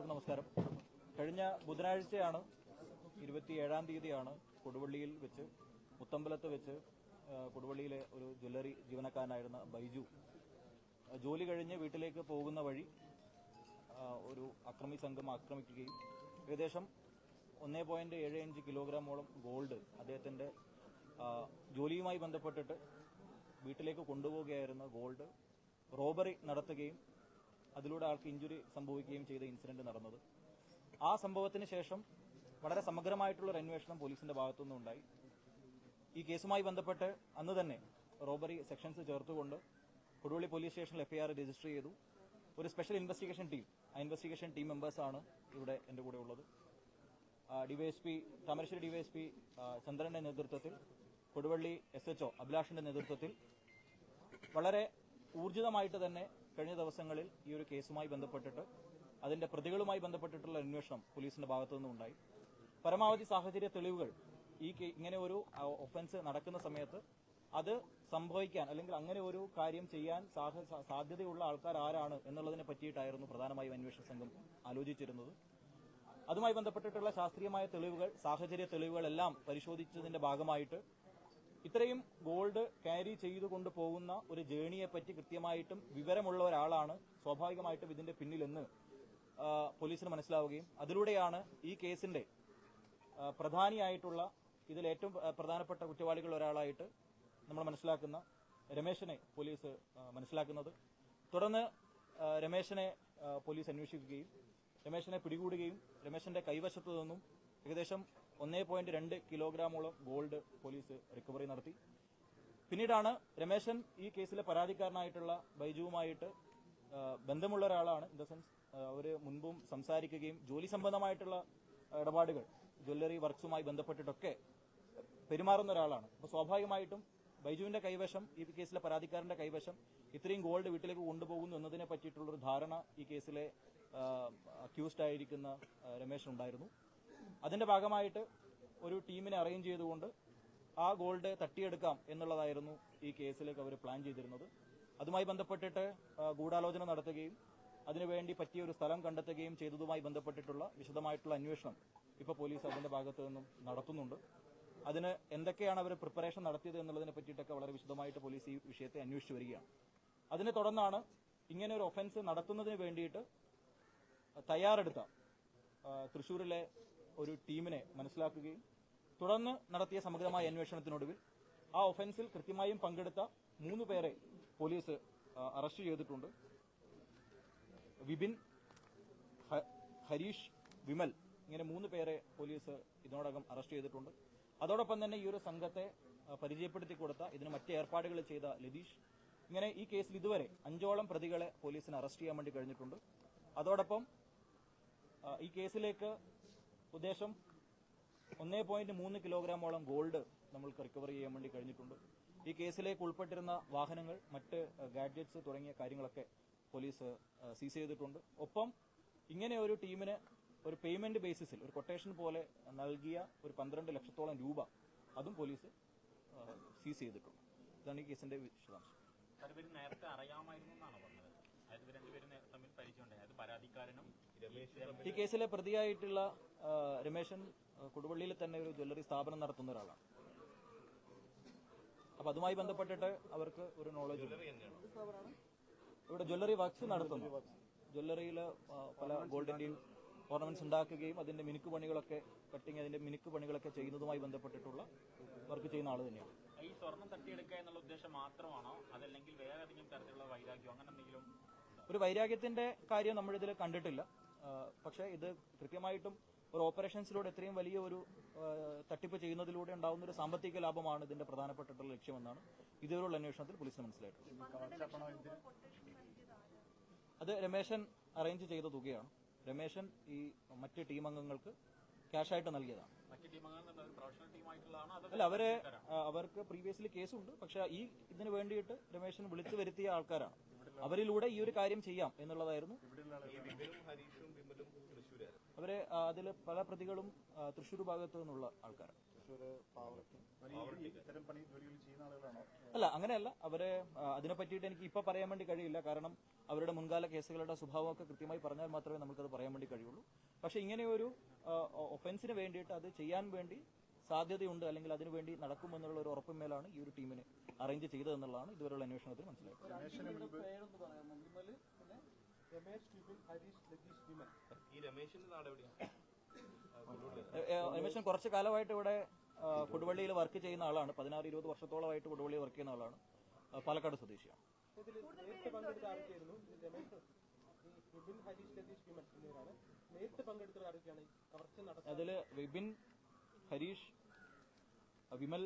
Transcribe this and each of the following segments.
എല്ലാവർക്കും നമസ്കാരം. കഴിഞ്ഞ ബുധനാഴ്ചയാണ് ഇരുപത്തിയേഴാം തീയതിയാണ് കൊടുവള്ളിയിൽ വെച്ച് മുത്തമ്പലത്ത് വെച്ച് കൊടുവള്ളിയിലെ ഒരു ജ്വല്ലറി ജീവനക്കാരനായിരുന്ന ബൈജു ജോലി കഴിഞ്ഞ് വീട്ടിലേക്ക് പോകുന്ന വഴി ഒരു അക്രമി സംഘം ആക്രമിക്കുകയും ഏകദേശം ഒന്നേ പോയിന്റ് ഏഴ് അഞ്ച് കിലോഗ്രാമോളം ഗോൾഡ് അദ്ദേഹത്തിന്റെ ജോലിയുമായി ബന്ധപ്പെട്ടിട്ട് വീട്ടിലേക്ക് കൊണ്ടുപോവുകയായിരുന്ന ഗോൾഡ് റോബറി നടത്തുകയും അതിലൂടെ ആൾക്ക് ഇഞ്ചുറി സംഭവിക്കുകയും ചെയ്ത ഇൻസിഡന്റ് നടന്നത്. ആ സംഭവത്തിന് ശേഷം വളരെ സമഗ്രമായിട്ടുള്ള ഒരു അന്വേഷണം പോലീസിന്റെ ഭാഗത്തുനിന്നും ഉണ്ടായി. ഈ കേസുമായി ബന്ധപ്പെട്ട് അന്ന് തന്നെ റോബറി സെക്ഷൻസ് ചേർത്തുകൊണ്ട് കൊടുവള്ളി പോലീസ് സ്റ്റേഷനിൽ എഫ്ഐആർ രജിസ്റ്റർ ചെയ്തു. ഒരു സ്പെഷ്യൽ ഇൻവെസ്റ്റിഗേഷൻ ടീം ആ ഇൻവെസ്റ്റിഗേഷൻ ടീം മെമ്പേഴ്സാണ് ഇവിടെ എന്റെ കൂടെ ഉള്ളത്. ഡിവൈഎസ്പി താമരശ്ശേരി ഡിവൈഎസ്പി ചന്ദ്രന്റെ നേതൃത്വത്തിൽ കൊടുവള്ളി എസ് എച്ച്ഒ അഭിലാഷിന്റെ നേതൃത്വത്തിൽ വളരെ ഊർജിതമായിട്ട് തന്നെ കഴിഞ്ഞ ദിവസങ്ങളിൽ ഈ ഒരു കേസുമായി ബന്ധപ്പെട്ടിട്ട് അതിന്റെ പ്രതികളുമായി ബന്ധപ്പെട്ടിട്ടുള്ള അന്വേഷണം പോലീസിന്റെ ഭാഗത്തു നിന്നുണ്ടായി പരമാവധി സാഹചര്യ തെളിവുകൾ ഈ ഇങ്ങനെ ഒരു ഒഫൻസ് നടക്കുന്ന സമയത്ത് അത് സംഭവിക്കാൻ അല്ലെങ്കിൽ അങ്ങനെ ഒരു കാര്യം ചെയ്യാൻ സാധ്യതയുള്ള ആൾക്കാർ ആരാണ് എന്നുള്ളതിനെ പറ്റിയിട്ടായിരുന്നു പ്രധാനമായും അന്വേഷണ സംഘം ആലോചിച്ചിരുന്നത്. അതുമായി ബന്ധപ്പെട്ടിട്ടുള്ള ശാസ്ത്രീയമായ തെളിവുകൾ സാഹചര്യ തെളിവുകളെല്ലാം പരിശോധിച്ചതിന്റെ ഭാഗമായിട്ട് ഇത്രയും ഗോൾഡ് ക്യാരി ചെയ്തു കൊണ്ടുപോകുന്ന ഒരു ജേണിയെ പറ്റി കൃത്യമായിട്ടും വിവരമുള്ള ഒരാളാണ് സ്വാഭാവികമായിട്ടും ഇതിന്റെ പിന്നിലെന്ന് പോലീസിന് മനസ്സിലാവുകയും അതിലൂടെയാണ് ഈ കേസിന്റെ പ്രധാനിയായിട്ടുള്ള ഇതിൽ ഏറ്റവും പ്രധാനപ്പെട്ട കുറ്റവാളികൾ ഒരാളായിട്ട് നമ്മൾ മനസ്സിലാക്കുന്ന രമേശനെ പോലീസ് മനസ്സിലാക്കുന്നത്. തുടർന്ന് രമേശനെ പോലീസ് അന്വേഷിക്കുകയും രമേശനെ പിടികൂടുകയും രമേശന്റെ കൈവശത്തു നിന്നും ഏകദേശം ഒന്നേ പോയിന്റ് രണ്ട് കിലോഗ്രാമോളം ഗോൾഡ് പോലീസ് റിക്കവറി നടത്തി. പിന്നീടാണ് രമേശൻ ഈ കേസിലെ പരാതിക്കാരനായിട്ടുള്ള ബൈജുവുമായിട്ട് ബന്ധമുള്ള ഒരാളാണ്. ഇൻ ദ സെൻസ് അവർ മുൻപും സംസാരിക്കുകയും ജോലി സംബന്ധമായിട്ടുള്ള ഇടപാടുകൾ ജ്വല്ലറി വർക്ക്സുമായി ബന്ധപ്പെട്ടിട്ടൊക്കെ പെരുമാറുന്ന ഒരാളാണ്. അപ്പോൾ സ്വാഭാവികമായിട്ടും ബൈജുവിന്റെ കൈവശം ഈ കേസിലെ പരാതിക്കാരന്റെ കൈവശം ഇത്രയും ഗോൾഡ് വീട്ടിലേക്ക് കൊണ്ടുപോകുന്നു എന്നതിനെ പറ്റിയിട്ടുള്ള ഒരു ധാരണ ഈ കേസിലെ അക്യൂസ്ഡ് ആയിരിക്കുന്ന രമേശ് രമേശനുണ്ടായിരുന്നു അതിന്റെ ഭാഗമായിട്ട് ഒരു ടീമിനെ അറേഞ്ച് ചെയ്തുകൊണ്ട് ആ ഗോൾഡ് തട്ടിയെടുക്കാം എന്നുള്ളതായിരുന്നു ഈ കേസിലേക്ക് അവർ പ്ലാൻ ചെയ്തിരുന്നത്. അതുമായി ബന്ധപ്പെട്ടിട്ട് ഗൂഢാലോചന നടത്തുകയും അതിനുവേണ്ടി പറ്റിയ ഒരു സ്ഥലം കണ്ടെത്തുകയും ചെയ്തതുമായി ബന്ധപ്പെട്ടിട്ടുള്ള വിശദമായിട്ടുള്ള അന്വേഷണം ഇപ്പോൾ പോലീസ് അതിന്റെ ഭാഗത്തു നിന്നും നടത്തുന്നുണ്ട്. അതിന് എന്തൊക്കെയാണ് അവർ പ്രിപ്പറേഷൻ നടത്തിയത് എന്നുള്ളതിനെ പറ്റിയിട്ടൊക്കെ വളരെ വിശദമായിട്ട് പോലീസ് ഈ വിഷയത്തെ അന്വേഷിച്ചു വരികയാണ്. അതിനെ തുടർന്നാണ് ഇങ്ങനെ ഒരു ഒഫൻസ് നടത്തുന്നതിന് വേണ്ടിയിട്ട് തയ്യാറെടുത്ത തൃശൂരിലെ ഒരു ടീമിനെ മനസ്സിലാക്കുകയും തുടർന്ന് നടത്തിയ സമഗ്രമായ അന്വേഷണത്തിനൊടുവിൽ ആ ഒഫൻസിൽ കൃത്യമായും പങ്കെടുത്ത മൂന്ന് പേരെ പോലീസ് അറസ്റ്റ് ചെയ്തിട്ടുണ്ട്. വിപിൻ ഹരീഷ് വിമൽ ഇങ്ങനെ മൂന്ന് പേരെ പോലീസ് ഇതിനോടകം അറസ്റ്റ് ചെയ്തിട്ടുണ്ട്. അതോടൊപ്പം തന്നെ ഈ ഒരു സംഘത്തെ പരിചയപ്പെടുത്തി കൊടുത്ത ഇതിന് മറ്റ് ഏർപ്പാടുകൾ ചെയ്ത ലതീഷ് ഇങ്ങനെ ഈ കേസിൽ ഇതുവരെ അഞ്ചോളം പ്രതികളെ പോലീസിന് അറസ്റ്റ് ചെയ്യാൻ വേണ്ടി കഴിഞ്ഞിട്ടുണ്ട്. അതോടൊപ്പം ഈ കേസിലേക്ക് ഉദ്ദേശം ഒന്നേ പോയിന്റ് മൂന്ന് കിലോഗ്രാമോളം ഗോൾഡ് നമ്മൾക്ക് റിക്കവർ ചെയ്യാൻ വേണ്ടി കഴിഞ്ഞിട്ടുണ്ട്. ഈ കേസിലേക്ക് ഉൾപ്പെട്ടിരുന്ന വാഹനങ്ങൾ മറ്റ് ഗാഡ്ജറ്റ്സ് തുടങ്ങിയ കാര്യങ്ങളൊക്കെ പോലീസ് സീസ് ചെയ്തിട്ടുണ്ട്. ഒപ്പം ഇങ്ങനെ ഒരു ടീമിന് ഒരു പേയ്മെന്റ് ബേസിസിൽ ഒരു കൊട്ടേഷൻ പോലെ നൽകിയ ഒരു പന്ത്രണ്ട് ലക്ഷത്തോളം രൂപ അതും പോലീസ് സീസ് ചെയ്തിട്ടുണ്ട്. ഇതാണ് ഈ കേസിന്റെ വിശദാംശം. നേരത്തെ അറിയാമായിരുന്നു എന്നാണ് പറഞ്ഞത്? അതായത് തമ്മിൽ പരിചയമുണ്ടായി. അത് പരാതിക്കാരനും ഈ കേസിലെ പ്രതിയായിട്ടുള്ള രമേശൻ കൊടുവള്ളിയിൽ തന്നെ ഒരു ജ്വല്ലറി സ്ഥാപനം നടത്തുന്ന ഒരാളാണ്. അപ്പൊ അതുമായി ബന്ധപ്പെട്ടിട്ട് അവർക്ക് ഒരു നോളജ് ഇവിടെ ജ്വല്ലറി വർക്ക്സ് നടത്തുന്നു. ജ്വല്ലറിയിൽ പല ഗോൾഡിന്റെയും ഓർണമെന്റ്സ് ഉണ്ടാക്കുകയും അതിന്റെ മിനുക്ക് പണികളൊക്കെ കട്ടിങ് അതിന്റെ മിനുക്ക് പണികളൊക്കെ ചെയ്യുന്നതുമായി ബന്ധപ്പെട്ടിട്ടുള്ള വർക്ക് ചെയ്യുന്ന ആൾ തന്നെയാണ്. ഈ സ്വർണം തട്ടിയെടുക്കുക എന്നുള്ള ഉദ്ദേശം മാത്രമാണോ? അതല്ലെങ്കിൽ വേറെ ഏതെങ്കിലും തരത്തിലുള്ള വൈരാഗ്യം അങ്ങനെ എന്തെങ്കിലും ഒരു വൈരാഗ്യത്തിന്റെ കാര്യം നമ്മളിതിൽ കണ്ടിട്ടില്ല. പക്ഷേ ഇത് കൃത്യമായിട്ടും ഒരു ഓപ്പറേഷൻസിലൂടെ ഇത്രയും വലിയ ഒരു തട്ടിപ്പ് ചെയ്യുന്നതിലൂടെ ഉണ്ടാകുന്ന ഒരു സാമ്പത്തിക ലാഭമാണ് ഇതിന്റെ പ്രധാനപ്പെട്ടിട്ടുള്ള ലക്ഷ്യമെന്നാണ് ഇതുവരെയുള്ള അന്വേഷണത്തിൽ പോലീസിന് മനസ്സിലായിട്ടുള്ളത്. അത് രമേശൻ അറേഞ്ച് ചെയ്ത തുകയാണ്. രമേശൻ ഈ മറ്റ് ടീം അംഗങ്ങൾക്ക് ക്യാഷായിട്ട് നൽകിയതാണ്. മറ്റ് ടീമംഗങ്ങൾ ഒരു പ്രൊഫഷണൽ ടീമായിട്ടുള്ളതാണോ അല്ല അവരെ അവർക്ക് പ്രീവിയസ്ലി കേസുണ്ട് പക്ഷെ ഈ ഇതിന് വേണ്ടിയിട്ട് രമേശൻ വിളിച്ചു വരുത്തിയ ആൾക്കാരാണ്. അവരിലൂടെ ഈ ഒരു കാര്യം ചെയ്യാം എന്നുള്ളതായിരുന്നു അവരെ അതിൽ പല പ്രതികളും തൃശൂർ ഭാഗത്തു നിന്നുള്ള ആൾക്കാരാണ്. അല്ല അങ്ങനെയല്ല. അവരെ അതിനെ പറ്റിയിട്ട് എനിക്ക് ഇപ്പൊ പറയാൻ വേണ്ടി കഴിയില്ല. കാരണം അവരുടെ മുൻകാല കേസുകളുടെ സ്വഭാവമൊക്കെ കൃത്യമായി പറഞ്ഞാൽ മാത്രമേ നമുക്കത് പറയാൻ വേണ്ടി കഴിയുള്ളൂ. പക്ഷെ ഇങ്ങനെയൊരു ഒഫൻസിന് വേണ്ടിയിട്ട് അത് ചെയ്യാൻ വേണ്ടി സാധ്യതയുണ്ട് അല്ലെങ്കിൽ അതിനുവേണ്ടി നടക്കുമെന്നുള്ള ഒരു ഉറപ്പിന്മേലാണ് ഈ ഒരു ടീമിനെ അറേഞ്ച് ചെയ്തതെന്നുള്ളതാണ് ഇതുവരെയുള്ള അന്വേഷണത്തിൽ മനസ്സിലായത്. ഈ രമേശിന്റെ നാട് എവിടെയാണ് രമേശൻ കുറച്ച് കാലമായിട്ട് ഇവിടെ കൊടുവള്ളിയിൽ വർക്ക് ചെയ്യുന്ന ആളാണ്. പതിനാറ് ഇരുപത് വർഷത്തോളമായിട്ട് കൊടുവള്ളിയിൽ വർക്ക് ചെയ്യുന്ന ആളാണ്. പാലക്കാട് സ്വദേശിയാണ്. അതിൽ വിപിൻ ഹരീഷ് വിമൽ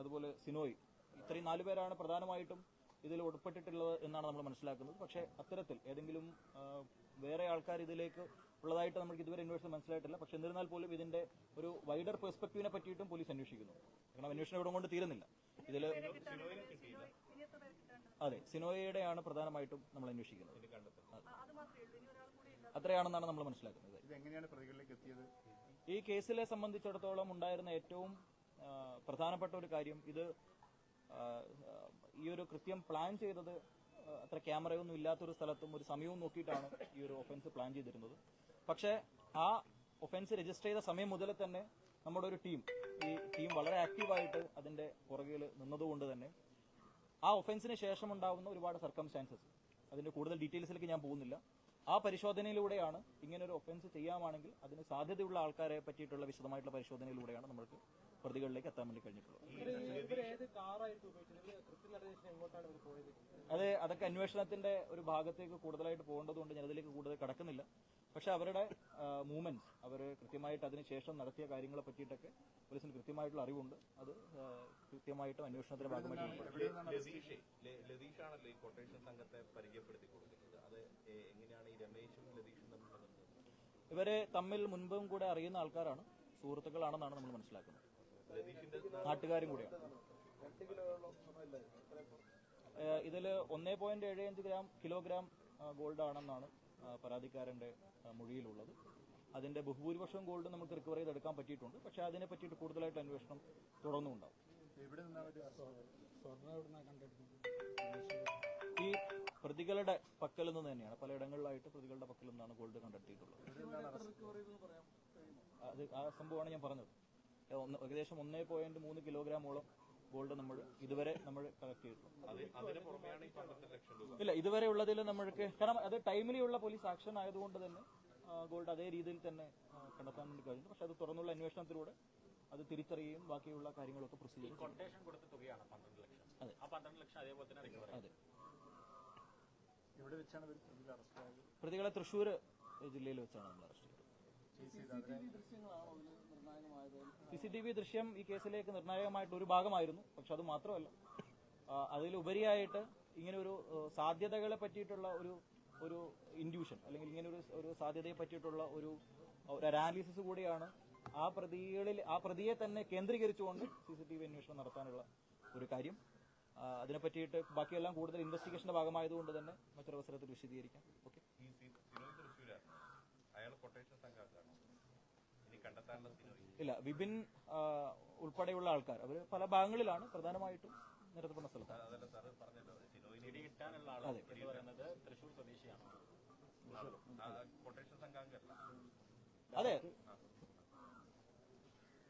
അതുപോലെ സിനോയ്. ഇത്രയും നാലുപേരാണ് പ്രധാനമായിട്ടും ഇതിൽ ഉൾപ്പെട്ടിട്ടുള്ളത് എന്നാണ് നമ്മൾ മനസ്സിലാക്കുന്നത്. പക്ഷേ അത്തരത്തിൽ ഏതെങ്കിലും വേറെ ആൾക്കാർ ഇതിലേക്ക് ഉള്ളതായിട്ട് നമുക്ക് ഇതുവരെ അന്വേഷണം മനസ്സിലായിട്ടില്ല. പക്ഷെ എന്നിരുന്നാൽ പോലും ഇതിന്റെ ഒരു വൈഡർ പെർസ്പെക്ടീവിനെ പറ്റിയിട്ടും പോലീസ് അന്വേഷിക്കുന്നു. കാരണം അന്വേഷണം ഇവിടെ കൊണ്ട് തീരുന്നില്ല. ഇതിൽ അതെ സിനോയയുടെയാണ് പ്രധാനമായിട്ടും നമ്മൾ അന്വേഷിക്കുന്നത്. അത്രയാണെന്നാണ് നമ്മൾ മനസ്സിലാക്കുന്നത്. ഈ കേസിലെ സംബന്ധിച്ചിടത്തോളം ഉണ്ടായിരുന്ന ഏറ്റവും പ്രധാനപ്പെട്ട ഒരു കാര്യം ഇത് ഈ ഒരു കൃത്യം പ്ലാൻ ചെയ്തത് അത്ര ക്യാമറയൊന്നും ഇല്ലാത്തൊരു സ്ഥലത്തും ഒരു സമയവും നോക്കിയിട്ടാണ് ഈ ഒരു ഒഫൻസ് പ്ലാൻ ചെയ്തിരുന്നത്. പക്ഷേ ആ ഒഫൻസ് രജിസ്റ്റർ ചെയ്ത സമയം മുതൽ തന്നെ നമ്മുടെ ഒരു ടീം ഈ ടീം വളരെ ആക്റ്റീവായിട്ട് അതിന്റെ പുറകിൽ നിന്നതുകൊണ്ട് തന്നെ ആ ഒഫൻസിന് ശേഷം ഉണ്ടാകുന്ന ഒരുപാട് സർക്കംസ്റ്റാൻസസ് അതിന്റെ കൂടുതൽ ഡീറ്റെയിൽസിലേക്ക് ഞാൻ പോകുന്നില്ല. ആ പരിശോധനയിലൂടെയാണ് ഒരു ഒഫൻസ് ചെയ്യാമാണെങ്കിൽ അതിന് സാധ്യതയുള്ള ആൾക്കാരെ പറ്റിയിട്ടുള്ള വിശദമായിട്ടുള്ള പരിശോധനയിലൂടെയാണ് നമുക്ക് പ്രതികളിലേക്ക് എത്താൻ വേണ്ടി പോയത്? അത് അതൊക്കെ അന്വേഷണത്തിന്റെ ഒരു ഭാഗത്തേക്ക് കൂടുതലായിട്ട് പോകേണ്ടതുകൊണ്ട് ഞാൻ അതിലേക്ക് കൂടുതൽ കടക്കുന്നില്ല. പക്ഷെ അവരുടെ മൂവ്മെന്റ്സ് അവർ കൃത്യമായിട്ട് അതിനുശേഷം നടത്തിയ കാര്യങ്ങളെ പറ്റിയിട്ടൊക്കെ പോലീസിന് കൃത്യമായിട്ടുള്ള അറിവുണ്ട്. അത് കൃത്യമായിട്ടും അന്വേഷണത്തിന്റെ ഭാഗമായിട്ട് ലതീഷാണല്ലോ ഈ കൊട്ടേഷൻ സംഘത്തെ പരിചയപ്പെടുത്തി കൊടുക്കുന്നത് അത് എങ്ങനെയാണ് ഈ രമേശും ലതീഷും തമ്മിൽ ഇവരെ തമ്മിൽ മുൻപും കൂടെ അറിയുന്ന ആൾക്കാരാണ് സുഹൃത്തുക്കളാണെന്നാണ് നമ്മൾ മനസ്സിലാക്കുന്നത്. നാട്ടുകാരും കൂടിയാണ്. ഇതിൽ ഇതിൽ ഒന്നേ പോയിന്റ് ഏഴ് അഞ്ച് ഗ്രാം കിലോഗ്രാം ഗോൾഡ് ആണെന്നാണ് പരാതിക്കാരന്റെ മൊഴിയിലുള്ളത്. അതിന്റെ ബഹുഭൂരിപക്ഷം ഗോൾഡ് നമുക്ക് റിക്കവർ ചെയ്തെടുക്കാൻ പറ്റിയിട്ടുണ്ട്. പക്ഷെ അതിനെ പറ്റിയിട്ട് കൂടുതലായിട്ട് അന്വേഷണം തുടർന്നുണ്ടാവും ഈ പ്രതികളുടെ പക്കൽ നിന്ന് തന്നെയാണ്. പലയിടങ്ങളിലായിട്ട് പ്രതികളുടെ പക്കൽ നിന്നാണ് ഗോൾഡ് കണ്ടെത്തിയിട്ടുള്ളത്. അത് ആ സംഭവമാണ് ഞാൻ പറഞ്ഞത്. ഏകദേശം ഒന്നേ പോയിന്റ് മൂന്ന് കിലോഗ്രാമോളം ഗോൾഡ് നമ്മൾ ഇതുവരെ നമ്മൾ കളക്ട് ചെയ്തിട്ടുണ്ട്. ഇല്ല ഇതുവരെ ഉള്ളതിൽ നമ്മൾക്ക് കാരണം അത് ടൈമിലി ഉള്ള പോലീസ് ആക്ഷൻ ആയതുകൊണ്ട് തന്നെ ഗോൾഡ് അതേ രീതിയിൽ തന്നെ കണ്ടെത്താൻ വേണ്ടി കഴിഞ്ഞു. പക്ഷെ അത് തുറന്നുള്ള അന്വേഷണത്തിലൂടെ അത് തിരിച്ചറിയുകയും ബാക്കിയുള്ള കാര്യങ്ങളൊക്കെ പ്രൊസീജിയർ കൊട്ടേഷൻ കൊടുത്ത തുകയാണ് പന്ത്രണ്ട് ലക്ഷം. അതെ. ആ പന്ത്രണ്ട് ലക്ഷം അതേപോലെ തന്നെ അതെ. ഇവിടെ വെച്ചാണ് പ്രതികളെ തൃശ്ശൂർ ജില്ലയിൽ വെച്ചാണ് നമ്മൾ അറസ്റ്റ് ചെയ്തത്. സി സി ടി വി ദൃശ്യം ഈ കേസിലേക്ക് നിർണായകമായിട്ട് ഒരു ഭാഗമായിരുന്നു. പക്ഷെ അത് മാത്രമല്ല അതിലുപരിയായിട്ട് ഇങ്ങനെ ഒരു സാധ്യതകളെ പറ്റിയിട്ടുള്ള ഒരു ഒരു ഇൻഡ്യൂഷൻ അല്ലെങ്കിൽ ഇങ്ങനെ ഒരു ഒരു സാധ്യതയെ പറ്റിയിട്ടുള്ള ഒരു ഒരു അനാലിസിസ് കൂടിയാണ് ആ പ്രതികളിൽ ആ പ്രതിയെ തന്നെ കേന്ദ്രീകരിച്ചുകൊണ്ട് സി സി ടി വി അന്വേഷണം നടത്താനുള്ള ഒരു കാര്യം. അതിനെ പറ്റിയിട്ട് ബാക്കിയെല്ലാം കൂടുതൽ ഇൻവെസ്റ്റിഗേഷന്റെ ഭാഗമായതുകൊണ്ട് തന്നെ മറ്റൊരവസരത്തിൽ വിശദീകരിക്കാം. ഓക്കെ. ഇല്ല വിപിൻ ഉൾപ്പെടെയുള്ള ആൾക്കാർ. അവർ പല ഭാഗങ്ങളിലാണ് പ്രധാനമായിട്ടും നിരത്തപ്പെടുന്ന സ്ഥലത്ത്. പറയുന്നത് തൃശ്ശൂർ സ്വദേശിയാണ് അതെ.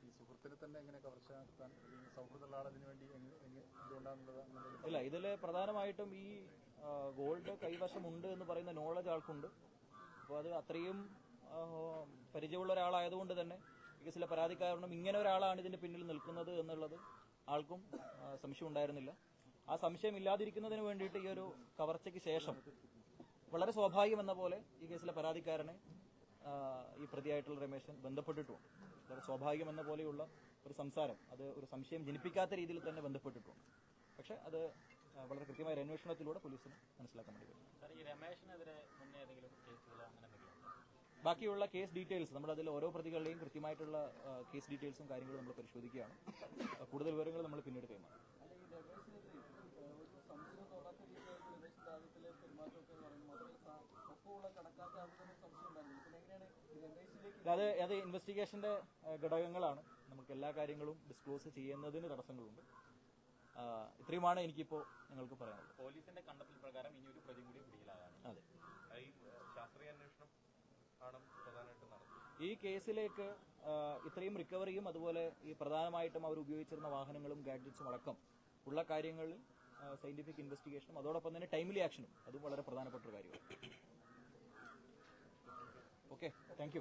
ഈ സുഹൃത്തിനെ തന്നെ എങ്ങനെ കവർച്ച നടത്താൻ അല്ലെങ്കിൽ സൗഹൃദമുള്ള ആളതിനു വേണ്ടി എന്തുകൊണ്ടാണുള്ളത് ഇല്ല ഇതിൽ പ്രധാനമായിട്ടും ഈ ഗോൾഡ് കൈവശമുണ്ട് എന്ന് പറയുന്ന നോളജ് ആൾക്കുണ്ട്. അപ്പോൾ അത് അത്രയും പരിചയമുള്ള ഒരാളായതുകൊണ്ട് തന്നെ ഈ കേസിലെ പരാതിക്കാരനും ഇങ്ങനെ ഒരാളാണ് ഇതിന്റെ പിന്നിൽ നിൽക്കുന്നത് എന്നുള്ളത് ആൾക്കും സംശയം ഉണ്ടായിരുന്നില്ല. ആ സംശയം ഇല്ലാതിരിക്കുന്നതിന് വേണ്ടിയിട്ട് ഈ ഒരു കവർച്ചയ്ക്ക് ശേഷം വളരെ സ്വാഭാവികം എന്ന പോലെ ഈ കേസിലെ പരാതിക്കാരനെ ഈ പ്രതിയായിട്ടുള്ള രമേശൻ ബന്ധപ്പെട്ടിട്ടുണ്ട്. വളരെ സ്വാഭാവികം എന്ന പോലെയുള്ള ഒരു സംസാരം അത് ഒരു സംശയം ജനിപ്പിക്കാത്ത രീതിയിൽ തന്നെ ബന്ധപ്പെട്ടിട്ടുണ്ട്. പക്ഷെ അത് വളരെ കൃത്യമായ അന്വേഷണത്തിലൂടെ പോലീസിന് മനസ്സിലാക്കാൻ വേണ്ടി കഴിയും ബാക്കിയുള്ള കേസ് ഡീറ്റെയിൽസ് നമ്മൾ അതിൽ ഓരോ പ്രതികളുടെയും കൃത്യമായിട്ടുള്ള കേസ് ഡീറ്റെയിൽസും കാര്യങ്ങളും നമ്മൾ പരിശോധിക്കുകയാണ്. കൂടുതൽ വിവരങ്ങൾ നമ്മൾ പിന്നീട് കൈമാറും. അത് അത് ഇൻവെസ്റ്റിഗേഷന്റെ ഘടകങ്ങളാണ്. നമുക്ക് എല്ലാ കാര്യങ്ങളും ഡിസ്ക്ലോസ് ചെയ്യുന്നതിന് തടസ്സങ്ങളുണ്ട്. ഇത്രയുമാണ് എനിക്കിപ്പോ നിങ്ങൾക്ക് പറയാനുള്ളത്. പോലീസിന്റെ കണ്ടെത്തൽ പ്രകാരം ഇനി ഒരു പ്രതി കൂടി പിടിയിലാകാണ് അതെ ഈ ഏഹ്, ശാസ്ത്രീയ അന്വേഷണം ആണ് പ്രധാനമായിട്ടും നടത്തുന്നത് ഈ കേസിലേക്ക് ഇത്രയും റിക്കവറിയും അതുപോലെ ഈ പ്രധാനമായിട്ടും അവർ ഉപയോഗിച്ചിരുന്ന വാഹനങ്ങളും ഗാഡ്ജറ്റ്സും അടക്കം ഉള്ള കാര്യങ്ങളിൽ സയന്റിഫിക് ഇൻവെസ്റ്റിഗേഷനും അതോടൊപ്പം തന്നെ ടൈംലി ആക്ഷനും അതും വളരെ പ്രധാനപ്പെട്ട ഒരു കാര്യമാണ്. Okay thank